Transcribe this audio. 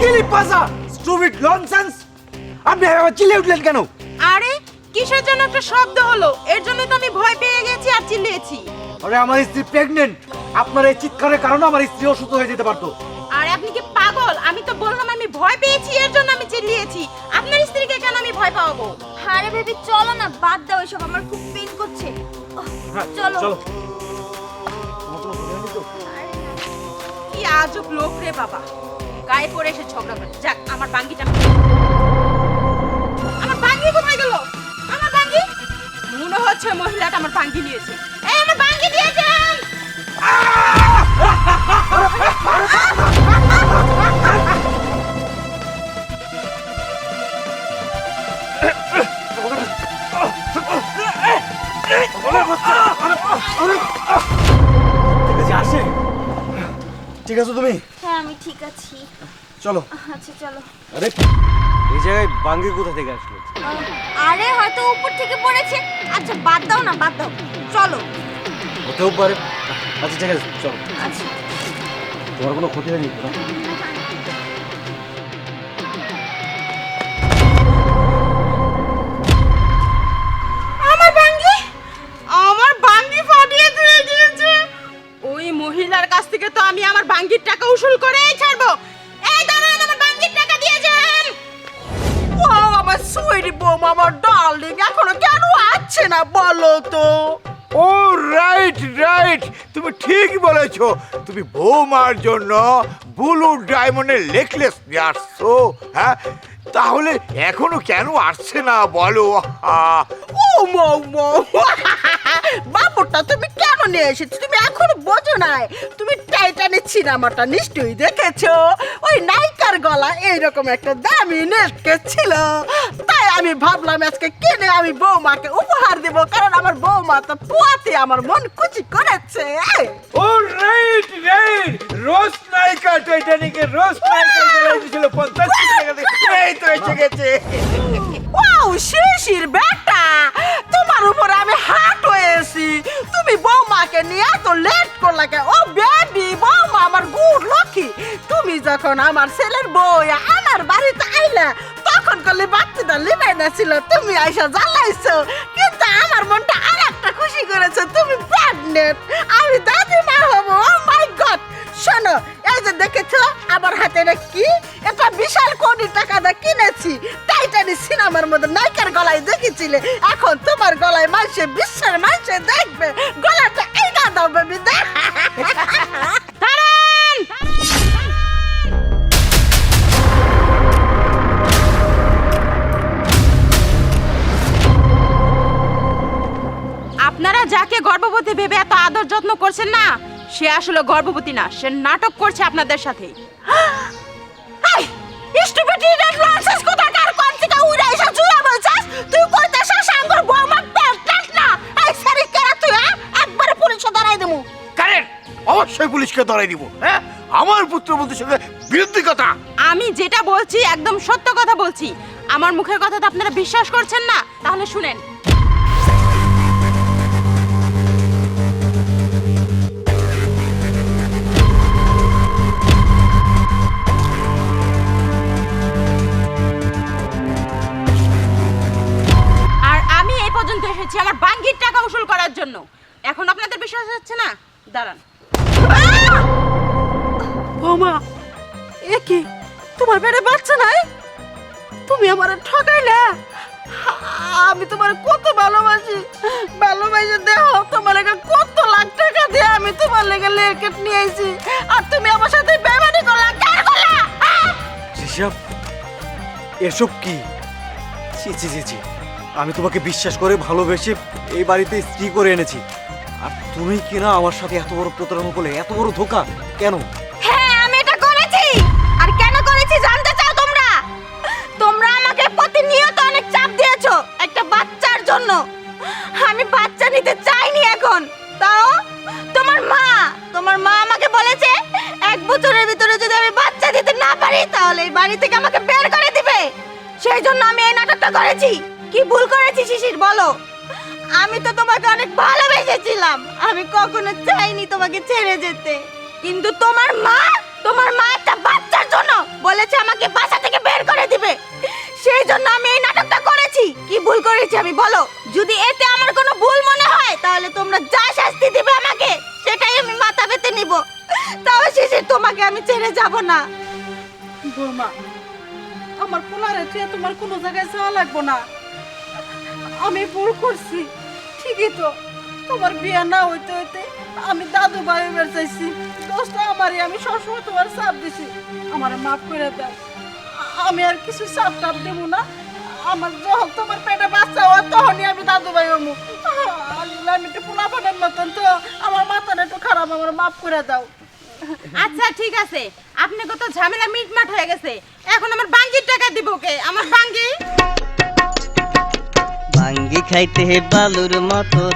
কিলি পাসা stupid nonsense আপনি এভাবে চিল্লে উঠলেন কেন? আরে কিসের জন্য একটা শব্দ হলো? এর জন্য তো আমি ভয় পেয়ে গেছি আর চিল্লিয়েছি। আরে আমার স্ত্রী প্রেগনেন্ট আপনার এই চিৎকারের কারণে আমার স্ত্রী অসুস্থ হয়ে যেতে পারতো। আর আপনি কি পাগল? আমি তো বললাম আমি ভয় পেয়েছি এর জন্য আমি চিল্লিয়েছি। আপনার স্ত্রীকে কেন আমি ভয় পাবো আরে বেবি চলো না বাদ দাও এসব আমার খুব পেন করছে। হ্যাঁ, চলো। চলো। আজব লোক রে বাবা। গায়ে পড়ে এসে ঝগড়া করে। যাক, আমার বাঙ্গিটা আমার বাঙ্গি কোথায় গেল? আমার বাঙ্গি? মনে হচ্ছে মহিলাটা আমার বাঙ্গি নিয়েছে। এই, আমার বাঙ্গি আছে আসে ঠিক আছো তুমি? হ্যাঁ আমি ঠিক আছি। চলো। আচ্ছা চলো। আরে এই জায়গায় বাঙ্গি কোথা থেকে আসলো? আরে হয়তো উপর থেকে পড়েছে। আচ্ছা বাদ দাও না বাদ দাও। চলো। হতেও পারে। আচ্ছা ঠিক আছে চলো। আচ্ছা। তোমার কোনো ক্ষতি হয়নি? তো মহিলার কাছ থেকে তো আমি আমার বাঙ্গির টাকা উসুল করেই ছাড়বো। এই দাঁড়ান আমার বাঙ্গির টাকা দিয়ে যান। ও আমার সুইটি বোম আমার ডার্লিং এখনও কেন আসছে না বলো তো? ও রাইট রাইট তুমি ঠিক বলেছ। তুমি বৌমার জন্য ব্লু ডায়মন্ডের নেকলেস নিয়ে আসছো হ্যাঁ? তাহলে এখনও কেন আসছে না বলো? ও মৌ মৌ। বাবুটা তুমি নিয়ে এসেছ। তুমি এখনও বোঝো নাই। তুমি টাইটানিক সিনেমাটা নিশ্চয়ই দেখেছ। ওই নায়িকার গলা এইরকম একটা দামি নেকলেস ছিল। তাই আমি ভাবলাম আজকে কিনে আমি বৌমাকে উপহার দেব কারণ আমার বৌমা তো পুয়াতে আমার মন কুচি করেছে। ও রাইট রাইট রোজ নায়িকা টাইটানিকের রোজ নায়িকা ছিল পঞ্চাশ টাকা দিয়ে। এই তো এসে গেছে। ওয়াও শিশির বেটা কেন ও বেবি বৌমা আমার গুড লক্ষ্মী তুমি যখন আমার ছেলের বই আমার বাড়িতে আইলা, তখন করলে বাচ্চাটা লিবাই না ছিল তুমি আইসা জ্বালাইছো। কিন্তু আমার মনটা আর একটা খুশি করেছে, তুমি প্রেগনেন্ট আমি দাদিমা হব, ও মাই গড শোনো, এই যে দেখেছ, আমার হাতে না কি? এটা বিশাল কোটি টাকা দিয়ে কিনেছি। টাইটানিক সিনেমার মধ্যে নায়িকার গলায় দেখেছিলে। এখন তোমার গলায় মানুষে বিশ্বের মানুষে দেখবে। গলাটা আপনারা যাকে গর্ভবতী ভেবে এত আদর যত্ন করছেন না সে আসলে গর্ভবতী না সে নাটক করছে আপনাদের সাথে। তুই কইতেছ সাঙ্গর বৌমা পেট না? এই সারি কেরা তুই হ্যাঁ? একবারে পুলিশে ধরাই দেবো কারেন্ট অবশ্যই পুলিশকে ধরাই দিব হ্যাঁ? আমার পুত্রবধূর সঙ্গে বিরুদ্ধে কথা। আমি যেটা বলছি একদম সত্য কথা বলছি। আমার মুখের কথা তো আপনারা বিশ্বাস করছেন না? তাহলে শুনেন। এসেছি আমার বাঙ্গির টাকা উসুল করার জন্য। এখন আপনাদের বিশ্বাস হচ্ছে না? দাঁড়ান। বৌমা এ কি? তোমার পেটে বাচ্চা নাই? তুমি আমার ঠকাইলে? আমি তোমার কত ভালোবাসি। ভালোবাসে দেহ তোমার লেগে কত লাখ টাকা দিয়ে আমি তোমার লেগে লেকেট নিয়ে আইছি। আর তুমি আমার সাথে বেমানি করলা কেন করলা? হ্যাঁ? এসব কি? ছি ছি ছি ছি। আমি তোমাকে বিশ্বাস করে ভালোবেসে এই বাড়িতে স্ত্রী করে এনেছি। আর তুমি কিনা আমার সাথে এত বড় প্রতারণা করলে? এত বড় ধোকা? কেন? হ্যাঁ আমি এটা করেছি! আর কেন করেছি জানতে চাও তোমরা? তোমরা আমাকে প্রতিনিয়ত অনেক চাপ একটা বাচ্চার জন্য। আমি বাচ্চা নিতে চাইনি এখন। তাও তোমার মা তোমার মা আমাকে বলেছে, এক বছরের ভিতরে যদি আমি বাচ্চা না পারি, তাহলে এই বাড়ি থেকে আমাকে বের করে দিবে। সেই জন্য আমি এই নাটকটা করেছি। কি ভুল করেছি শিশির, বলো? আমি তো তোমাকে অনেক ভালোবেসেছিলাম। আমি কখনো চাইনি তোমাকে ছেড়ে যেতে। কিন্তু তোমার মা তোমার মা একটা বাচ্চার জন্য বলেছে আমাকে বাসা থেকে বের করে দিবে। সেই জন্য আমি এই নাটকটা করেছি। কি ভুল করেছি আমি, বলো? যদি এতে আমার কোনো ভুল মনে হয়, তাহলে তোমরা যা শাস্তি দিবে আমাকে, সেটাই আমি মাথা পেতে নিব। তাও শেষে তোমাকে আমি ছেড়ে যাব না। বৌমা, আমার পোলারে তোমার কোনো জায়গায় যাওয়া লাগবো না। আমি ভুল করছি। ঠিকই তো। তোমার বিয়ে না হইতে হইতে আমি দাদু বাড়ি বের চাইছি। দোষটা আমারই, আমি সবসময় তোমার চাপ দিছি। আমার মাফ করে দাও। আমি আর কিছু চাপ টাপ দেবো না। আমার যখন তোমার পেটে বাচ্চা হয়, তখনই আমি দাদু ভাই হমু আমি একটু পোলাপানের মতন তো। আমার মাথাটা একটু খারাপ, আমার মাফ করে দাও। আচ্ছা ঠিক আছে। আপনি কত ঝামেলা মিটমাট হয়ে গেছে। এখন আমার বাঙ্গির টাকা দিব কে? আমার বাঙ্গি? ভাঙ্গি খাইতে বালুর মতো